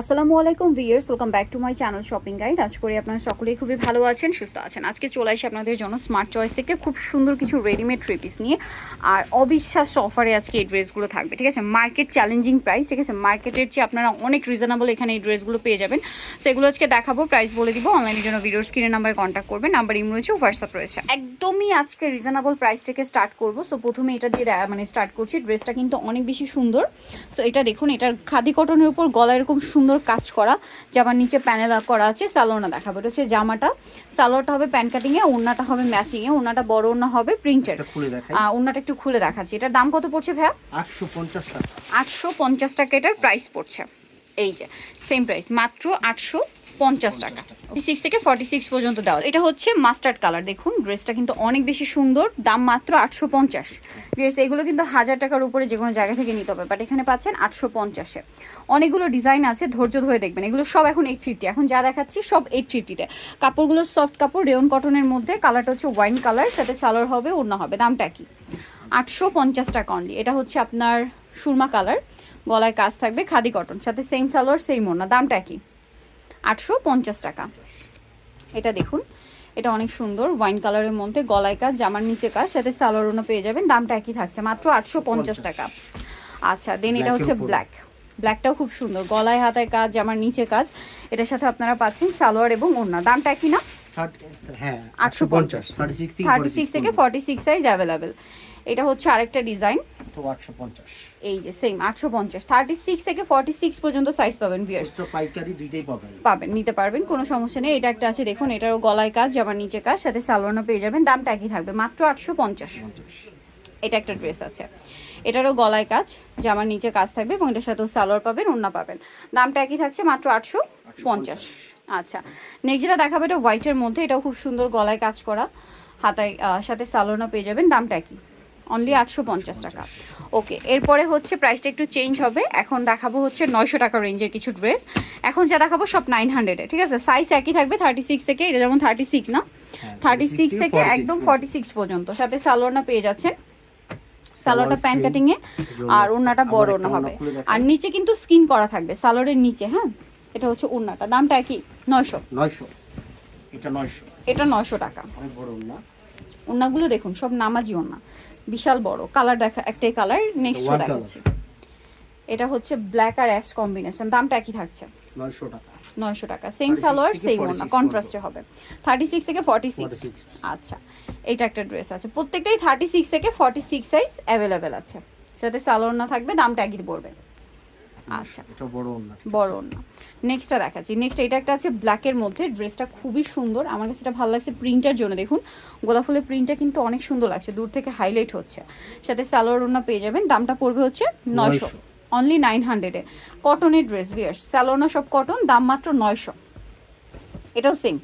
আসসালামু আলাইকুম viewers welcome back to my channel shopping guide আজ করি আপনারা সকলেই খুবই ভালো আছেন, সুস্থ আছেন। আজকে চলে আসি আপনাদের জন্য স্মার্ট চয়েস থেকে খুব সুন্দর কিছু রেডিমেড থ্রি পিস নিয়ে। আর অবিশ্বাস্য অফারে আজকে এই ড্রেসগুলো থাকবে, ঠিক আছে? মার্কেট চ্যালেঞ্জিং প্রাইস ঠিক আছে? মার্কেটের চেয়ে আপনারা অনেক রিজনেবল এখানে এই ড্রেসগুলো পেয়ে যাবেন। তো এগুলো আজকে দেখাবো প্রাইস বলে দিব। অনলাইনের জন্য ভিডিওর স্ক্রিনের নাম্বারে কন্ট্যাক্ট করবেন নাম্বার ইম রয়েছে হোয়াটসঅ্যাপ রয়েছে। একদমই আজকে রিজনেবল প্রাইস থেকে স্টার্ট করব। সো প্রথমে এটা দিয়ে মানে স্টার্ট করছি ড্রেসটা কিন্তু অনেক বেশি সুন্দর। সো এটা দেখুন, এটার খাদি কটনের উপর গলা এরকম সুন্দর কাজ করা। জামার নিচে প্যানেল করা আছে সালোয়ারটা দেখাবো। এটা হচ্ছে জামাটা। সালোয়ারটা হবে প্যান কাটিংয়ে ওড়নাটা হবে ম্যাচিংয়ে ওড়নাটা বড় ওড়না হবে প্রিন্টেড এটা খুলে দেখাই। ওড়নাটা একটু খুলে দেখাচ্ছি। এটার দাম কত পড়ছে ভাইয়া? আটশো পঞ্চাশ টাকা। আটশো পঞ্চাশ টাকা এটার প্রাইস পড়ছে। এই যে সেম প্রাইস মাত্র আটশো পঞ্চাশ টাকা। সিক্স থেকে ফর্টি সিক্স পর্যন্ত দেওয়া এটা হচ্ছে মাস্টার্ড কালার দেখুন ড্রেসটা কিন্তু অনেক বেশি সুন্দর, দাম মাত্র আটশো পঞ্চাশ। ড্রেস এগুলো কিন্তু হাজার টাকার উপরে যে কোনো জায়গা থেকে নিতে হবে বাট এখানে পাচ্ছেন আটশো পঞ্চাশে। অনেকগুলো ডিজাইন আছে, ধৈর্য ধরে দেখবেন, এগুলো সব এখন এইট ফিফটি এখন যা দেখাচ্ছি, সব এইট ফিফটিতে কাপড়গুলো সফট কাপড় রেয়ন কটনের মধ্যে কালারটা হচ্ছে ওয়াইন কালার সাথে সালোয়ার হবে অন্য হবে, দামটা কি আটশো পঞ্চাশ টাকা অনলি এটা হচ্ছে আপনার সুরমা কালার গলায় কাজ থাকবে, খাদি কটন সাথে সেম সালোয়ার সেম ওড়না, দামটা কি আটশো পঞ্চাশ টাকা। এটা দেখুন এটা অনেক সুন্দর ওয়াইন কালারের মধ্যে গলায় কাজ জামার নিচে কাজ সাথে সালোয়ার ওড়না পেয়ে যাবেন দামটা একই থাকছে মাত্র আটশো পঞ্চাশ টাকা। আচ্ছা দেন এটা হচ্ছে ব্ল্যাক ব্ল্যাকটাও খুব সুন্দর গলায় হাতায় কাজ জামার নিচে কাজ এটার সাথে আপনারা পাচ্ছেন সালোয়ার এবং ওড়না। দামটা একই না? হ্যাঁ আটশো পঞ্চাশ। থার্টি সিক্স থেকে ফর্টি সিক্স সাইজ অ্যাভেলেবেল এটা হচ্ছে আরেকটা ডিজাইন। এই যে সেম আটশো পঞ্চাশ। থার্টি সিক্স থেকে ফর্টি সিক্স পর্যন্ত সাইজ পাবেন বিয়ার্স পাইকারি দুইটাই পাবেন। পাবেন নিতে পারবেন কোনো সমস্যা নেই। এটা একটা আছে দেখুন এটারও গলায় কাজ জামার নিচে কাজ সাথে সালোয়ারও পেয়ে যাবেন। দামটা একই থাকবে মাত্র আটশো পঞ্চাশ। এটা একটা ড্রেস আছে। এটারও গলায় কাজ জামার নিচে কাজ থাকবে এবং এটার সাথেও সালোয়ার পাবেন ওড়না পাবেন। দামটা একই থাকছে মাত্র আটশো পঞ্চাশ। আচ্ছা নেক্সট যেটা দেখাবে এটা হোয়াইটের মধ্যে এটাও খুব সুন্দর গলায় কাজ করা। হাতায় সাথে সালোয়ারও পেয়ে যাবেন দামটা কি অনলি আটশো পঞ্চাশ টাকা। ওকে এরপরে হচ্ছে প্রাইসটা একটু চেঞ্জ হবে। এখন দেখাবো হচ্ছে নয়শো টাকা রেঞ্জের কিছু ড্রেস এখন যা দেখাবো সব নাইন হান্ড্রেডে ঠিক আছে? সাইজ একই থাকবে থার্টি সিক্স থেকে এটা যেমন থার্টি সিক্স না? হ্যাঁ, থার্টি সিক্স থেকে একদম। ফর্টি সিক্স পর্যন্ত। সাথে সালোয়ারটা পেয়ে যাচ্ছেন সালোয়ারটা প্যান্ট কাটিং এ আর ওড়নাটা বড় ওড়না হবে। আর নিচে কিন্তু স্কিন করা থাকবে সালোয়ারের নিচে হ্যাঁ? এটা হচ্ছে ওড়নাটা। দামটা একই নয়শো। নয়শো। এটা নয়শো। এটা নয়শো টাকা। বড় ওড়নাগুলো দেখুন সব নামাজি ওড়না বিশাল বড় কালার দেখা একটাই কালার নেক্সট দেখাচ্ছি। এটা হচ্ছে ব্ল্যাক আর অ্যাশ কম্বিনেশন দামটা একই থাকছে। নয়শো টাকা। নয়শো টাকা সেম সালোয়ার সেম 46 ওড়না কন্ট্রাস্টে হবে। থার্টি সিক্স থেকে ফর্টি সিক্স 46 আচ্ছা এইটা একটা ড্রেস আছে। প্রত্যেকটাই থার্টি সিক্স থেকে ফর্টি সিক্স সাইজ অ্যাভেলেবেল আছে। সাথে সালোয়ার না থাকবে দামটা একই পড়বে। আচ্ছা। এটা বড় না বড় না নেক্সটটা দেখাচ্ছি। নেক্সট এটা একটা আছে ব্ল্যাকের মধ্যে। ড্রেসটা খুবই সুন্দর। আমার কাছে এটা ভালো লাগছে প্রিন্টার জন্য। দেখুন গোলাপ ফুলের প্রিন্টটা কিন্তু অনেক সুন্দর লাগছে। দূর থেকে হাইলাইট হচ্ছে। সাথে সালোয়ার ওড়না পেয়ে যাবেন। দামটা পড়বে হচ্ছে নয়শো। অনলি নাইন হান্ড্রেডে কটনের ড্রেস বিয়ার্স স্যালোনা সব কটন দাম মাত্র নয়শো। এটাও সেম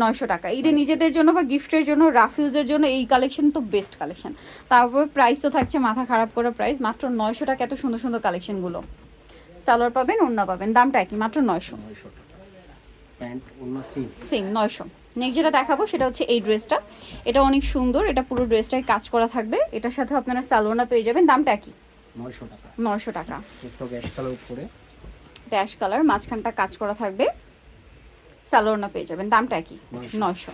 নয়শো টাকা। ঈদে নিজেদের জন্য বা গিফটের জন্য রাফিউজের জন্য এই কালেকশন তো বেস্ট কালেকশন তারপর প্রাইস তো থাকছে মাথা খারাপ করা প্রাইস মাত্র নয়শো টাকা এত সুন্দর সুন্দর কালেকশনগুলো সালোয়ার পাবেন ওড়না পাবেন। দামটা একই মাত্র নয়শো। সিম। সেম নয়শো। নেক্সট যেটা দেখাবো সেটা হচ্ছে এই ড্রেসটা। এটা অনেক সুন্দর এটা পুরো ড্রেসটায় কাজ করা থাকবে। এটার সাথে আপনারা সালোয়ারটা পেয়ে যাবেন দামটা একই। নয়শো টাকা। নয়শো টাকা। ড্যাশ কালার মাঝখানটা কাজ করা থাকবে। সালোয়ারনা পেয়ে যাবেন দামটা একই। 900 নয়শো।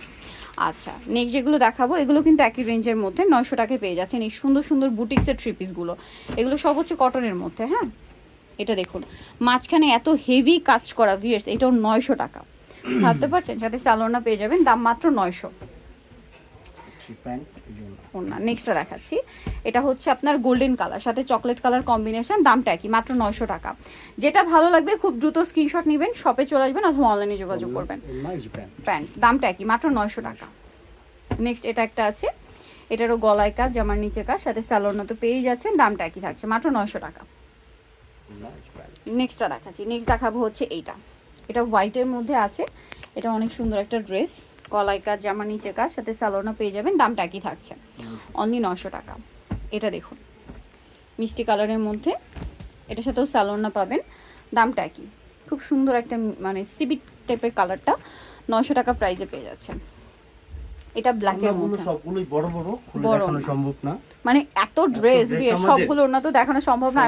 আচ্ছা নেক্সট যেগুলো দেখাবো এগুলো কিন্তু একই রেঞ্জের মধ্যে নয়শো টাকায় পেয়ে যাচ্ছেন। এই সুন্দর সুন্দর বুটিক্সের থ্রি পিসগুলো এগুলো সব হচ্ছে কটনের মধ্যে হ্যাঁ? এটা দেখুন। মাঝখানে এত হেভি কাজ করা ভিয়ার্স এটাও নয়শো টাকা। ভাবতে পারছেন? সাথে সালোয়ারনা পেয়ে যাবেন দাম মাত্র নয়শো। ওনা নেক্সটটা দেখাচ্ছি। এটা হচ্ছে আপনার গোল্ডেন কালার সাথে চকলেট কালার কম্বিনেশন দামটা একই মাত্র নয়শো টাকা। যেটা ভালো লাগবে খুব দ্রুত স্ক্রিনশট নেবেন শপে চলে আসবেন অথবা অনলাইনে যোগাযোগ করবেন। প্যান্ট দামটা একই মাত্র নয়শো টাকা। নেক্সট এটা একটা আছে। এটারও গলায় কাজ জামার নিচে কাজ সাথে স্যালোনা তো পেয়েই যাচ্ছেন দামটা একই থাকছে মাত্র নয়শো টাকা। নেক্সটটা দেখাচ্ছি। নেক্সট দেখাবো হচ্ছে এইটা। এটা হোয়াইটের মধ্যে আছে। এটা অনেক সুন্দর একটা ড্রেস। গলায় কাজ জামার নিচে কাজ সাথে স্যালোনা পেয়ে যাবেন। দামটা একই থাকছে। অনলি নশো টাকা। এটা দেখুন। মিষ্টি কালারের মধ্যে। এটার সাথেও স্যালোনা পাবেন। দামটা একই। খুব সুন্দর একটা মানে সিবিট টাইপের কালারটা নশো টাকা প্রাইসে পেয়ে যাচ্ছেন। এটা ব্ল্যাকের ওড়নাগুলো মধ্যে। সবগুলোই বড় বড় খুলে দেখানো সম্ভব না। মানে এত ড্রেস বিয়ে সবগুলো ওনা তো দেখানো সম্ভব না।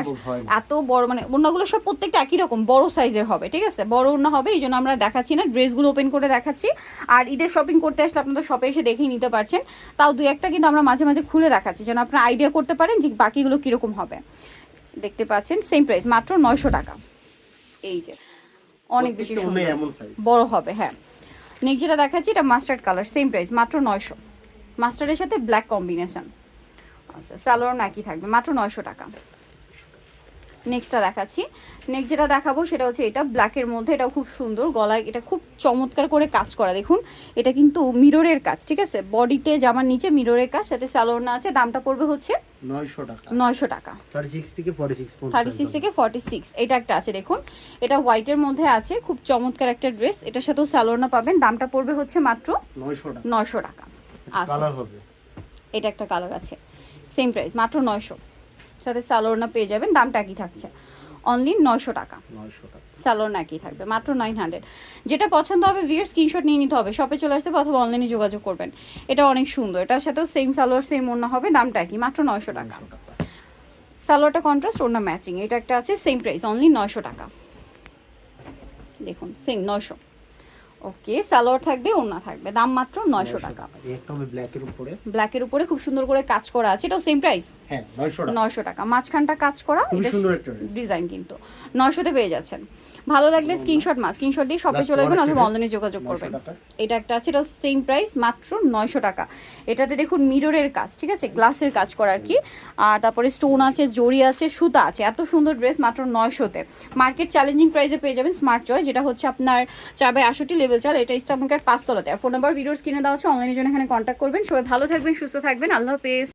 এত বড় মানে ওনাগুলো সব প্রত্যেকটা একই রকম বড় সাইজের হবে ঠিক আছে? বড় ওনা হবে এই জন্য আমরা দেখাচ্ছি না। ড্রেসগুলো ওপেন করে দেখাচ্ছি। আর ঈদের শপিং করতে আসলে আপনাদের শপে এসে দেখেই নিতে পারছেন। তাও দুই একটা কিন্তু আমরা মাঝে মাঝে খুলে দেখাচ্ছি যেন আপনারা আইডিয়া করতে পারেন যে বাকিগুলো কীরকম হবে। দেখতে পাচ্ছেন সেম প্রাইস মাত্র নয়শো টাকা। এই যে অনেক বেশি বড় হবে হ্যাঁ। নেক্সট যেটা দেখাচ্ছি, এটা মাস্টার্ড কালার সেম প্রাইস মাত্র নয়শো। মাস্টার্ডের সাথে ব্ল্যাক কম্বিনেশান আচ্ছা স্যালোর একই থাকবে, মাত্র নয়শো টাকা। নেক্সটটা দেখাচ্ছি। নেক্সট যেটা দেখাবো সেটা হচ্ছে এটা ব্ল্যাকের মধ্যে এটাও খুব সুন্দর। গলায় এটা খুব চমৎকার করে কাজ করা দেখুন। এটা কিন্তু মিররের কাজ ঠিক আছে? বডিতে জামার নিচে মিররের কাজ সাথে স্যালোরনা আছে দামটা পড়বে হচ্ছে 900 টাকা। নয়শো টাকা। 36 থেকে 46 থার্টি সিক্স থেকে ফর্টি সিক্স এটা একটা আছে দেখুন। এটা হোয়াইটের মধ্যে আছে খুব চমৎকার একটা ড্রেস এটার সাথেও স্যালোরনা পাবেন দামটা পড়বে হচ্ছে মাত্র 900 টাকা। নয়শো টাকা। আচ্ছা। কালার হবে। এটা একটা কালার আছে সেম প্রাইস মাত্র নয়শো। সাথে স্যালোরনা পেয়ে যাবেন দামটা একই থাকছে। অনলি নয়শো টাকা। 900 টাকা। স্যালোরনা একই থাকবে মাত্র নাইন হান্ড্রেড যেটা পছন্দ হবে ভিয়ার স্ক্রিনশট নিয়ে নিতে হবে। শপে চলে আসতে অথবা অনলাইনে যোগাযোগ করবেন। এটা অনেক সুন্দর। এটার সাথেও সেম সালোয়ার সেম অন্য হবে দামটা একই মাত্র নয়শো টাকা। 900 টাকা। সালোয়ারটা কন্ট্রাস্ট ওড়না ম্যাচিং এটা একটা আছে সেম প্রাইস অনলি নয়শো টাকা। দেখুন সেম নয়শো। ওকে সালোয়ার থাকবে ওড়না থাকবে। দাম মাত্র নয়শো টাকা। এই একটা হবে ব্ল্যাকের উপরে। ব্ল্যাকের উপরে খুব সুন্দর করে কাজ করা আছে। এটাও সেম প্রাইস হ্যাঁ 900 টাকা। নয়শো টাকা। মাঝখানটা কাজ করা খুব সুন্দর একটা। ডিজাইন কিন্তু। নয়শোতে পেয়ে যাচ্ছেন। ভালো লাগলে স্ক্রিনশট মাস স্ক্রিনশট দিয়ে শপে চলে আসবেন অথবা অনলাইনে যোগাযোগ করবেন। এটা একটা আছে এটা সেম প্রাইস মাত্র নয়শো টাকা। এটাতে দেখুন মিররের কাজ ঠিক আছে? গ্লাসের কাজ করা আর কি? আর তারপরে স্টোন আছে জড়ি আছে সুতা আছে। এত সুন্দর ড্রেস মাত্র নয়শোতে। মার্কেট চ্যালেঞ্জিং প্রাইসে পেয়ে যাবেন স্মার্ট জয় যেটা হচ্ছে আপনার চার বাই আষট্টি লেভেল চাল এটা ইস্টামার্কেট পাঁচতলাতে। আর ফোন নাম্বার ভিডিওস কিনে দেওয়া হচ্ছে অনলাইনের জন্য এখানে কন্ট্যাক্ট করবেন। সবাই ভালো থাকবেন, সুস্থ থাকবেন। আল্লাহ হাফেজ।